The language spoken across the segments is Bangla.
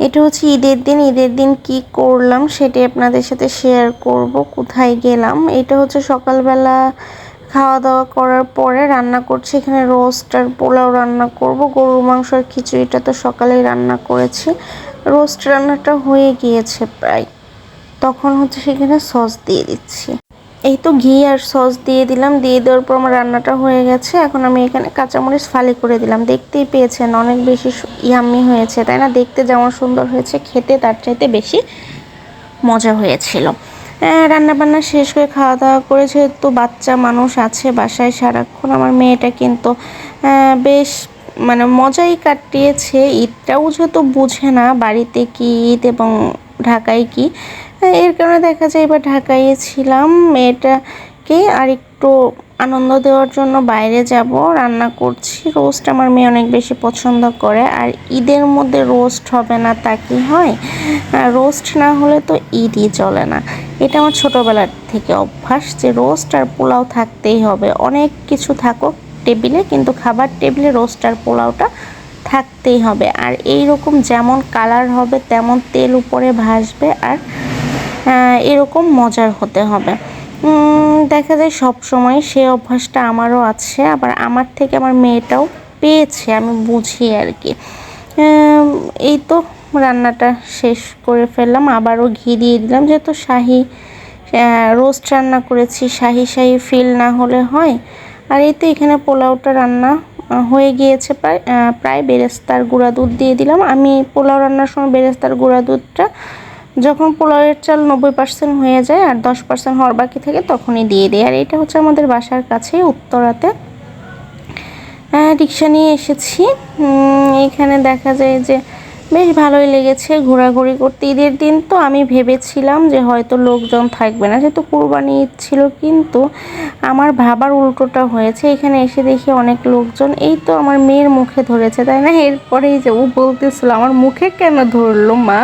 এটা হচ্ছে ঈদের দিন। ঈদের দিন কি করলাম সেটি আপনাদের সাথে শেয়ার করব, কোথায় গেলাম। এটা হচ্ছে সকালবেলা খাওয়া দাওয়া করার পরে রান্না করছি। এখানে রোস্ট আর পোলাও রান্না করব। গরুর মাংস আর খিচুড়িটা তো সকালেই রান্না করেছি। রোস্ট রান্নাটা হয়ে গিয়েছে প্রায়। তখন হচ্ছে সেখানে সস দিয়ে দিচ্ছি। এই তো ঘি আর সস দিয়ে দিলাম, দিয়ে দেওয়ার পর আমার রান্নাটা হয়ে গেছে। এখন আমি এখানে কাঁচামরিচ ফালি করে দিলাম। দেখতেই পেয়েছেন, অনেক বেশি ইয়াম্মি হয়েছে, তাই না? দেখতে যেমন সুন্দর হয়েছে, খেতে তার চাইতে বেশি মজা হয়েছিল। রান্না বান্না শেষ করে খাওয়া দাওয়া করেছে তো বাচ্চা মানুষ আছে বাসায় সারাক্ষণ, আমার মেয়েটা কিন্তু বেশ মানে মজাই কাটিয়েছে। ঈদটাও যেহেতু বুঝে না বাড়িতে কি ঈদ এবং ঢাকায় কি? এর কারণে দেখা যায় এবার ঢাকায় ছিলাম। মেয়েটাকে আর একটু আনন্দ দেওয়ার জন্য বাইরে যাব, রান্না করছি। রোস্ট আমার মেয়ে অনেক বেশি পছন্দ করে। আর ঈদের মধ্যে রোস্ট হবে না, তা কি হয়? রোস্ট না হলে তো ঈদই চলে না। এটা আমার ছোটোবেলার থেকে অভ্যাস যে রোস্ট আর পোলাও থাকতেই হবে। অনেক কিছু থাকুক টেবিলে, কিন্তু খাবার টেবিলে রোস্ট আর পোলাওটা থাকতেই হবে। আর এই রকম যেমন কালার হবে, তেমন তেল উপরে ভাসবে আর এরকম মজার হতে হবে। দেখা যায় সব সময় সে অভ্যাসটা আমারও আছে, আবার আমার থেকে আমার মেয়েটাও পেয়েছে, আমি বুঝি আর কি। এই তো রান্নাটা শেষ করে ফেললাম, আবারও ঘি দিয়ে দিলাম। যেহেতু শাহি রোস্ট রান্না করেছি, শাহি শাহি ফিল না হলে হয়। আর এই তো এখানে পোলাওটা রান্না হয়ে গিয়েছে প্রায় প্রায় বেরেস্তার গুঁড়া দুধ দিয়ে দিলাম। আমি পোলাও রান্নার সময় বেরেস্তার গুঁড়া দুধটা যখন পোলাওয়ের চাল নব্বই পার্সেন্ট হয়ে যায় আর দশ পার্সেন্ট হওয়ার বাকি থাকে তখনই দিয়ে দিই। আর এটা হচ্ছে আমাদের বাসার কাছে, উত্তরাতে। রিক্সা নিয়ে এসেছি। এখানে দেখা যায় যে বেশ ভালোই লেগেছে ঘোরাঘুরি করতে। ঈদের দিন তো আমি ভেবেছিলাম যে হয়তো লোকজন থাকবে না, যেহেতু কোরবানি ঈদ ছিল কিন্তু আমার ভাবার উল্টোটা হয়েছে। এখানে এসে দেখি অনেক লোকজন, এই তো আমার মেয়ের মুখে ধরেছে, তাই না? এরপরেই যে ও বলতেছিল, আমার মুখে কেন ধরলো মা?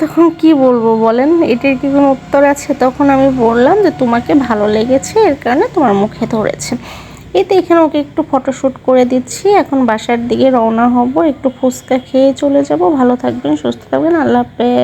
তখন কি বলব বলেন? এটির কি কোনো উত্তর আছে? তখন আমি বললাম যে, তোমাকে ভালো লেগেছে, এর কারণে তোমার মুখে ধরেছে। এই তো এখানে ওকে একটু ফটোশ্যুট করে দিচ্ছি। এখন বাসার দিকে রওনা হব। একটু ফুচকা খেয়ে চলে যাব। ভালো থাকবেন, সুস্থ থাকবেন। আল্লাহ হাফেজ।